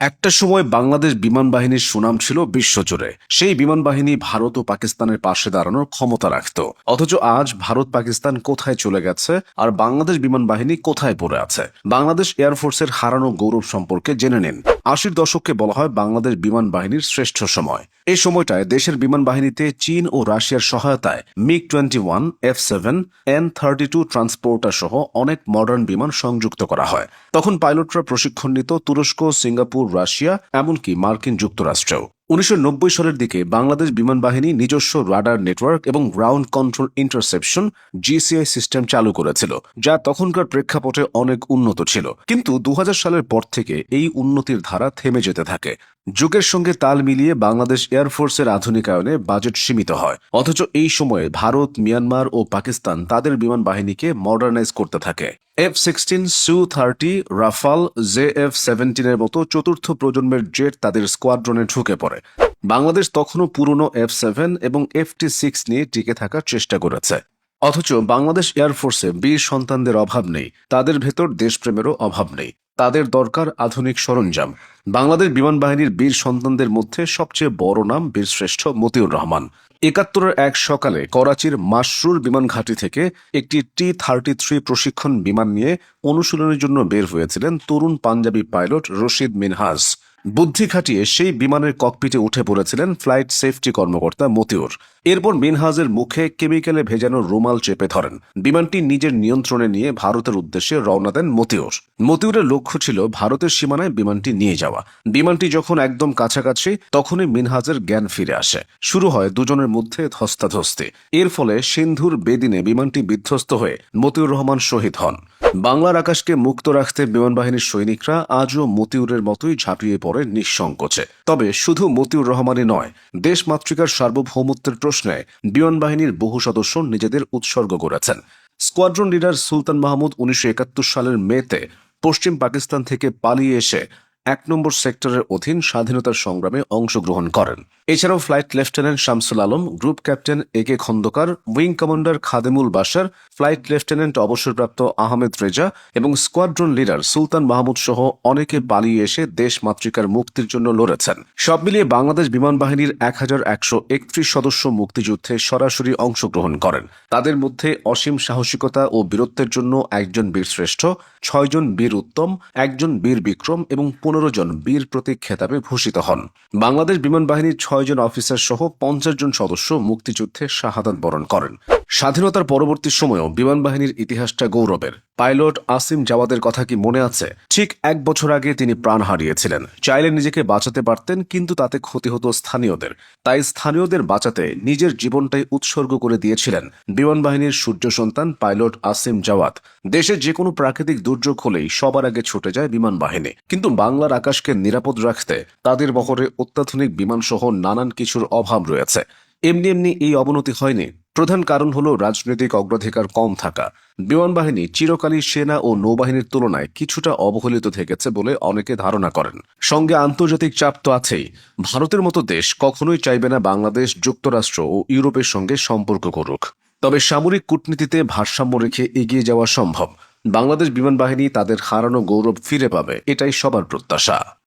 একটা সময় বাংলাদেশ বিমান বাহিনীর সুনাম ছিল বিশ্বজুড়ে। সেই বিমান বাহিনী ভারত ও পাকিস্তানের পাশে দাঁড়ানোর ক্ষমতা রাখত। অথচ আজ ভারত পাকিস্তান কোথায় চলে গেছে আর বাংলাদেশ বিমান বাহিনী কোথায় পড়ে আছে? বাংলাদেশ এয়ারফোর্সের হারানো গৌরব সম্পর্কে জেনে নিন। আশির দশককে বলা হয় বাংলাদেশ বিমান বাহিনীর শ্রেষ্ঠ সময়। এই সময়টায় দেশের বিমান বাহিনীতে চীন ও রাশিয়ার সহায়তায় MiG twenty one F seven N thirty two transporter সহ অনেক মডার্ন বিমান সংযুক্ত করা হয়। তখন পাইলটরা প্রশিক্ষণ নিত তুরস্ক, সিঙ্গাপুর, রাশিয়া, এমনকি মার্কিন যুক্তরাষ্ট্রেও। উনিশশো নব্বই সালের দিকে বাংলাদেশ বিমান বাহিনী নিজস্ব রাডার নেটওয়ার্ক এবং ground control interception GCI system চালু করেছিল, যা তখনকার প্রেক্ষাপটে অনেক উন্নত ছিল। কিন্তু দু হাজার সালের পর থেকে এই উন্নতির ধারা থেমে যেতে থাকে। যুগের সঙ্গে তাল মিলিয়ে বাংলাদেশ এয়ারফোর্সের আধুনিকায়নে বাজেট সীমিত হয়। অথচ এই সময়ে ভারত মিয়ানমার ও পাকিস্তান তাদের বিমান বাহিনীকে মডার্নাইজ করতে থাকে। F sixteen Su thirty Rafale J F সেভেন্টিনের মতো চতুর্থ প্রজন্মের জেট তাদের স্কোয়াড্রনে ঢুকে পড়ে। বাংলাদেশ তখনও পুরনো এফ সেভেন এবং এফ টি সিক্স নিয়ে টিকে থাকার চেষ্টা করেছে। অথচ বাংলাদেশ এয়ারফোর্সে বীর সন্তানদের অভাব নেই। তাদের ভেতর দেশপ্রেমেরও অভাব নেই। তাদের দরকার আধুনিক সরঞ্জাম। বাংলাদেশ বিমান বাহিনীর বীর সন্তানদের মধ্যে সবচেয়ে বড় নাম বীরশ্রেষ্ঠ মতিউর রহমান। একাত্তরের এক সকালে করাচির মাসরুর বিমান ঘাঁটি থেকে একটি টি থার্টি থ্রি প্রশিক্ষণ বিমান নিয়ে অনুশীলনের জন্য বের হয়েছিলেন তরুণ পাঞ্জাবি পাইলট রশিদ মিনহাজ। বুদ্ধি খাটিয়ে সেই বিমানের ককপিটে উঠে পড়েছিলেন ফ্লাইট সেফটি কর্মকর্তা মতিউর। এরপর মিনহাজের মুখে কেমিক্যালে ভেজানো রুমাল চেপে ধরেন। বিমানটি নিজের নিয়ন্ত্রণে নিয়ে ভারতের উদ্দেশ্যে রওনা দেন মতিউর। মতিউরের লক্ষ্য ছিল ভারতের সীমানায় বিমানটি নিয়ে যাওয়া। বিমানটি যখন একদম কাছাকাছি, তখনই মিনহাজের জ্ঞান ফিরে আসে। শুরু হয় দুজনের মধ্যে ধস্তাধস্তি। এর ফলে সিন্ধুর বেদিনে বিমানটি বিধ্বস্ত হয়ে মতিউর রহমান শহীদ হন। বাংলার আকাশকে মুক্ত রাখতে বিমান বাহিনীর সৈনিকরা আজও মতিউরের মতোই ঝাঁপিয়ে পড়ে নিঃসংকোচে। তবে শুধু মতিউর রহমানই নয়, দেশ মাতৃকার সার্বভৌমত্বের প্রশ্নে বিমান বাহিনীর বহু সদস্য নিজেদের উৎসর্গ করেছেন। স্কোয়াড্রন লিডার সুলতান মাহমুদ উনিশশো একাত্তর সালের মেতে পশ্চিম পাকিস্তান থেকে পালিয়ে এসে এক নম্বর সেক্টরের অধীন স্বাধীনতার সংগ্রামে অংশগ্রহণ করেন। এছাড়াও flight lieutenant Shamsul Alam, group captain A K Khandakar, wing commander Khademul Bashar flight lieutenant অবসরপ্রাপ্ত আহমেদ রেজা এবং স্কোয়াড্রন লিডার সুলতান মাহমুদ সহ অনেকে পালিয়ে এসে দেশ মাতৃকার মুক্তির জন্য লড়েছেন। সব মিলিয়ে বাংলাদেশ বিমান বাহিনীর এক হাজার একশো একত্রিশ সদস্য মুক্তিযুদ্ধে সরাসরি অংশগ্রহণ করেন। তাদের মধ্যে অসীম সাহসিকতা ও বীরত্বের জন্য একজন বীরশ্রেষ্ঠ, ছয়জন বীর উত্তম, একজন বীর বিক্রম এবং পনেরো জন বীর প্রতীক খেতাবে ভূষিত হন। বাংলাদেশ বিমান বাহিনীর ছয়জন অফিসার সহ পঞ্চাশ জন সদস্য মুক্তিযুদ্ধে শাহাদাত বরণ করেন। স্বাধীনতার পরবর্তী সময়েও বিমান বাহিনীর ইতিহাসটা গৌরবের। পাইলট আসিম জাওয়াদের কথা কি মনে আছে? ঠিক এক বছর আগে তিনি প্রাণ হারিয়েছিলেন। চাইলে নিজেকে বাঁচাতে পারতেন, কিন্তু তাতে ক্ষতি হতো স্থানীয়দের। তাই স্থানীয়দের বাঁচাতে নিজের জীবনটাই উৎসর্গ করে দিয়েছিলেন বিমান বাহিনীর সূর্য সন্তান পাইলট আসিম জাওয়াত। দেশে যে কোনো প্রাকৃতিক দুর্যোগ হলেই সবার আগে ছুটে যায় বিমান বাহিনী কিন্তু বাংলার আকাশকে নিরাপদ রাখতে তাদের বহরে অত্যাধুনিক বিমান সহ নানান কিছুর অভাব রয়েছে। এমনি এমনি এই অবনতি হয়নি। প্রধান কারণ হলো রাজনৈতিক অগ্রাধিকার কম থাকা। বিমান বাহিনী চিরকালই সেনা ও নৌবাহিনীর তুলনায় কিছুটা অবহেলিত থেকেছে বলে অনেকে ধারণা করেন। সঙ্গে আন্তর্জাতিক চাপ তো আছেই। ভারতের মতো দেশ কখনোই চাইবে না বাংলাদেশ, যুক্তরাষ্ট্র ও ইউরোপের সঙ্গে সম্পর্ক করুক তবে সামরিক কূটনীতিতে ভারসাম্য রেখে এগিয়ে যাওয়া সম্ভব। বাংলাদেশ বিমান বাহিনী তাদের হারানো গৌরব ফিরে পাবে, এটাই সবার প্রত্যাশা।